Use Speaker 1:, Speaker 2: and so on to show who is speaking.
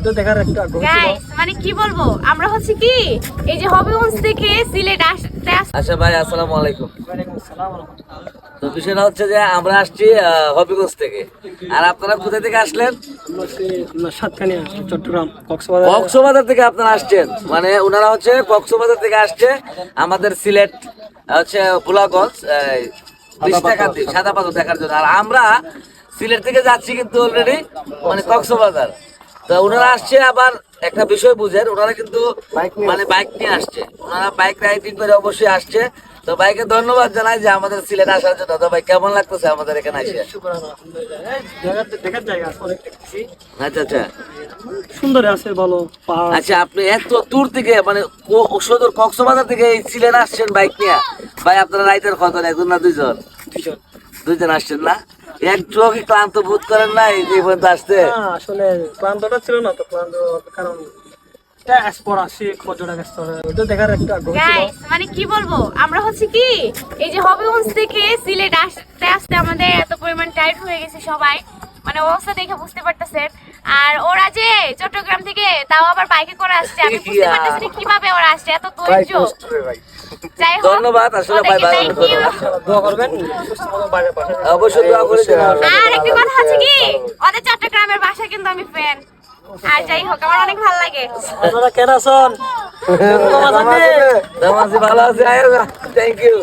Speaker 1: ওইটা দেখার একটা আগ্রহ
Speaker 2: গাইস মানে কি বলব? আমরা হচ্ছে কি এই যে হবিগঞ্জ থেকে সিলেট আসতে
Speaker 3: আচ্ছা ভাই আসসালামু আলাইকুম। তো বিষয়টা হচ্ছে যে আমরা আসছি হবিগঞ্জ থেকে। আর আপনারা কোথা থেকে আসলেন?
Speaker 1: চট্টগ্রাম কক্সবাজার।
Speaker 3: কক্সবাজার থেকে আপনারা আসছেন। মানে ওনারা হচ্ছে কক্সবাজার থেকে আসছে আমাদের সিলেট হচ্ছে ভোলাগঞ্জ বিশটাকান্তি সাদা পাথর দেখার জন্য। আর আমরা সিলেট থেকে যাচ্ছি কিন্তু অলরেডি মানে কক্সবাজার। তো ওনারা আসছে আবার একটা বিষয় বুঝেন ওনারা কিন্তু মানে বাইক নিয়ে আসছে। ওনারা বাইক রাইডিং করে অবশ্যই আসছে। তো বাইকে ধন্যবাদ জানাই যে আমাদের সিলেট আসার জন্য। ভাই কেমন লাগতেছে আমাদের এখানে
Speaker 1: দেখতেছি
Speaker 3: আচ্ছা আচ্ছা।
Speaker 1: সুন্দর আছে ভালো
Speaker 3: আচ্ছা আপনি এত দূর থেকে মানে সদর কক্সবাজার থেকে এই সিলেট আসছেন বাইক নিয়ে? ভাই আপনারা রাইতের কজন একজন না দুইজন?
Speaker 1: দুইজন।
Speaker 3: দুইজন আসছেন না? একটুও কি ক্লান্ত বোধ করেন নাই এই পর্যন্ত আসতে?
Speaker 1: আসলে ক্লান্তটা ছিল না তো ক্লান্ত কারণ
Speaker 2: মানে কি বলব? আমরা হচ্ছে কি এই যে হবিগঞ্জ থেকে সিলেট আসতে আসতে আমাদের এত পরিমাণ টাইট হয়ে গেছে সবাই। মানে অবস্থা দেখে বুঝতে পারতেছেন। আর ওরা যে চট্টগ্রাম থেকে তাও আবার বাইকে করে আসছে। আমি বুঝতে পারতেছি না কীভাবে ওরা আসছে এত ধৈর্য। যাই হোক
Speaker 3: ধন্যবাদ, আসলে ভাই।
Speaker 1: দোয়া করবেন?
Speaker 3: অবশ্যই দোয়া করে
Speaker 2: আর একটা কথা হচ্ছে কি ওদের চট্টগ্রামের বাসা কিন্তু আমি ফ্যান আর যাই হোক আমার অনেক ভালো লাগে।
Speaker 1: আপনারা কেন আছেন
Speaker 3: ভালো আছে থ্যাংক ইউ